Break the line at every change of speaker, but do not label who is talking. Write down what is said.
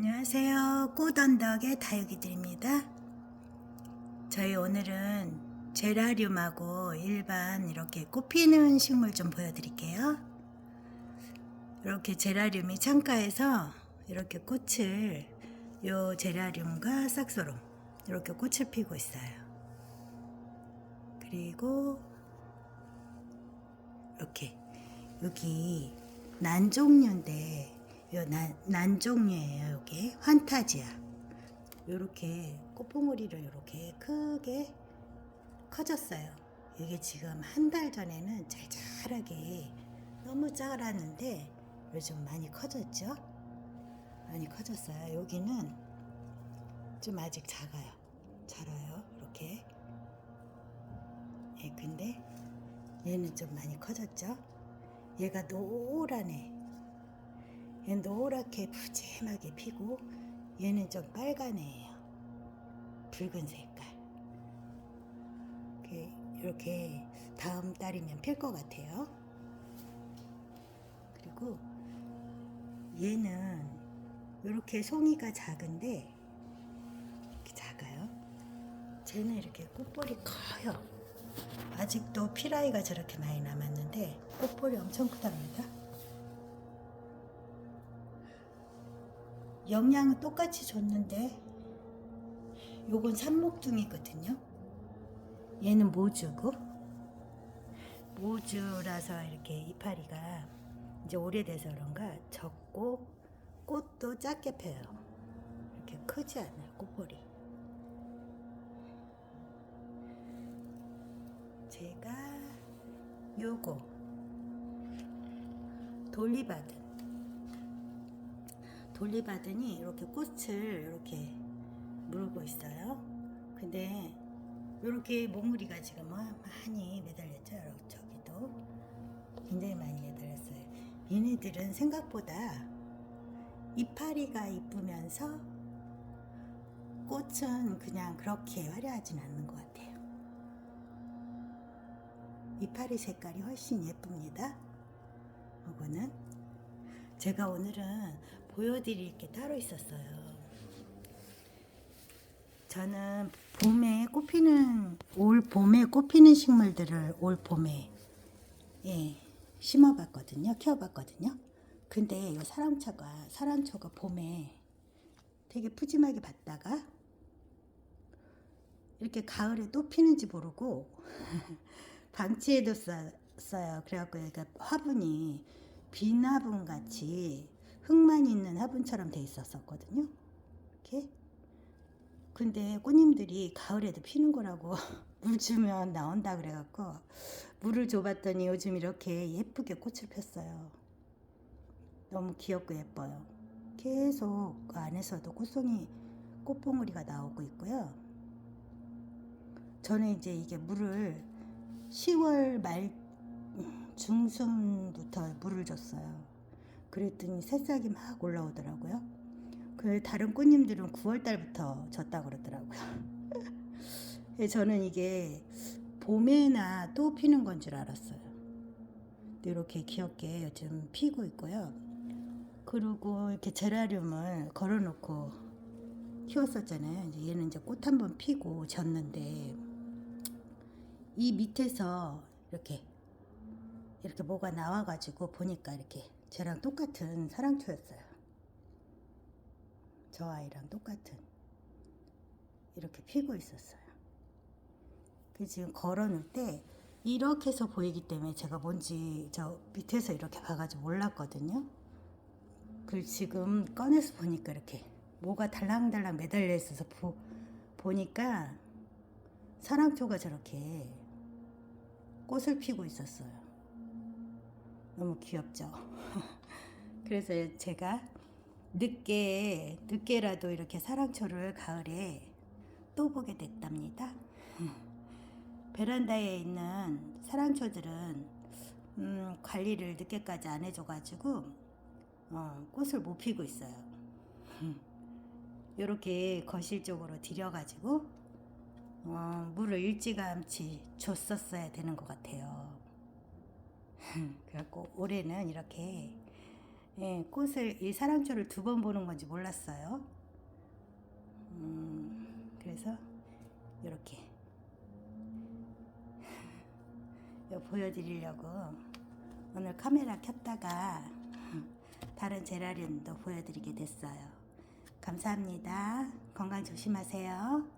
안녕하세요. 꽃언덕의 다육이들입니다. 저희 오늘은 제라늄하고 일반 이렇게 꽃피는 식물 좀 보여드릴게요. 이렇게 제라늄이 창가에서 이렇게 꽃을 요 제라늄과 싹소롬 이렇게 꽃을 피고 있어요. 그리고 이렇게 여기 난종류인데 요 난, 난 종류예요 여기 환타지아. 요렇게 꽃봉오리를 요렇게 크게 커졌어요. 이게 지금 한 달 전에는 짤짤하게 너무 자랐는데 요즘 많이 커졌죠? 많이 커졌어요. 여기는 좀 아직 작아요. 자라요 이렇게. 예 근데 얘는 좀 많이 커졌죠? 얘가 노란해 얘 노랗게 푸짐하게 피고 얘는 좀 빨간 애예요. 붉은 색깔. 이렇게, 이렇게 다음 달이면 필 것 같아요. 그리고 얘는 이렇게 송이가 작은데 이렇게 작아요. 쟤는 이렇게 꽃볼이 커요. 아직도 피라이가 저렇게 많이 남았는데 꽃볼이 엄청 크답니다. 영양은 똑같이 줬는데 요건 산목둥이거든요. 얘는 모주고 모주라서 이렇게 이파리가 이제 오래돼서 그런가 적고 꽃도 작게 펴요. 이렇게 크지 않아요 꽃볼이. 제가 요거 돌리바든 돌리바든이 이렇게 꽃을 이렇게 물고 있어요. 근데 이렇게 몽우리가 지금 많이 매달렸죠. 저기도 굉장히 많이 매달렸어요. 얘네들은 생각보다 이파리가 이쁘면서 꽃은 그냥 그렇게 화려하진 않는 것 같아요. 이파리 색깔이 훨씬 예쁩니다. 이거는 제가 오늘은 보여드릴 게 따로 있었어요. 저는 봄에 꽃피는 올 봄에 꽃피는 식물들을 올 봄에 예 심어봤거든요, 키워봤거든요. 근데 이 사랑초가 사랑초가 봄에 되게 푸짐하게 받다가 이렇게 가을에 또 피는지 모르고 방치해뒀어요. 그래갖고 얘가 화분이 빈 화분 같이 흙만 있는 화분처럼 돼 있었었거든요. 이렇게. 근데 꽃님들이 가을에도 피는 거라고 물 주면 나온다 그래갖고 물을 줘봤더니 요즘 이렇게 예쁘게 꽃을 폈어요. 너무 귀엽고 예뻐요. 계속 그 안에서도 꽃송이 꽃봉오리가 나오고 있고요. 저는 이제 이게 물을 10월 말 중순부터 물을 줬어요. 그랬더니 새싹이 막 올라오더라고요. 그 다른 꽃님들은 9월 달부터 졌다 그러더라고요. 저는 이게 봄에나 또 피는 건 줄 알았어요. 이렇게 귀엽게 요즘 피고 있고요. 그리고 이렇게 제라늄을 걸어놓고 키웠었잖아요. 얘는 이제 꽃 한 번 피고 졌는데 이 밑에서 이렇게 이렇게 뭐가 나와가지고 보니까 이렇게 쟤랑 똑같은 사랑초였어요. 저 아이랑 똑같은 이렇게 피고 있었어요. 그 지금 걸어놓을 때 이렇게 해서 보이기 때문에 제가 뭔지 저 밑에서 이렇게 봐가지고 몰랐거든요. 그 지금 꺼내서 보니까 이렇게 뭐가 달랑달랑 매달려 있어서 보, 보니까 사랑초가 저렇게 꽃을 피고 있었어요. 너무 귀엽죠? 그래서 제가 늦게, 늦게라도 이렇게 사랑초를 가을에 또 보게 됐답니다. 베란다에 있는 사랑초들은 음, 관리를 늦게까지 안 해줘가지고 어, 꽃을 못 피고 있어요. 이렇게 거실 쪽으로 들여가지고 어, 물을 일찌감치 줬었어야 되는 것 같아요. 그래갖고 올해는 이렇게 예, 꽃을 이 사랑초를 두 번 보는 건지 몰랐어요. 음, 그래서 이렇게 보여드리려고 오늘 카메라 켰다가 다른 제라늄도 보여드리게 됐어요. 감사합니다. 건강 조심하세요.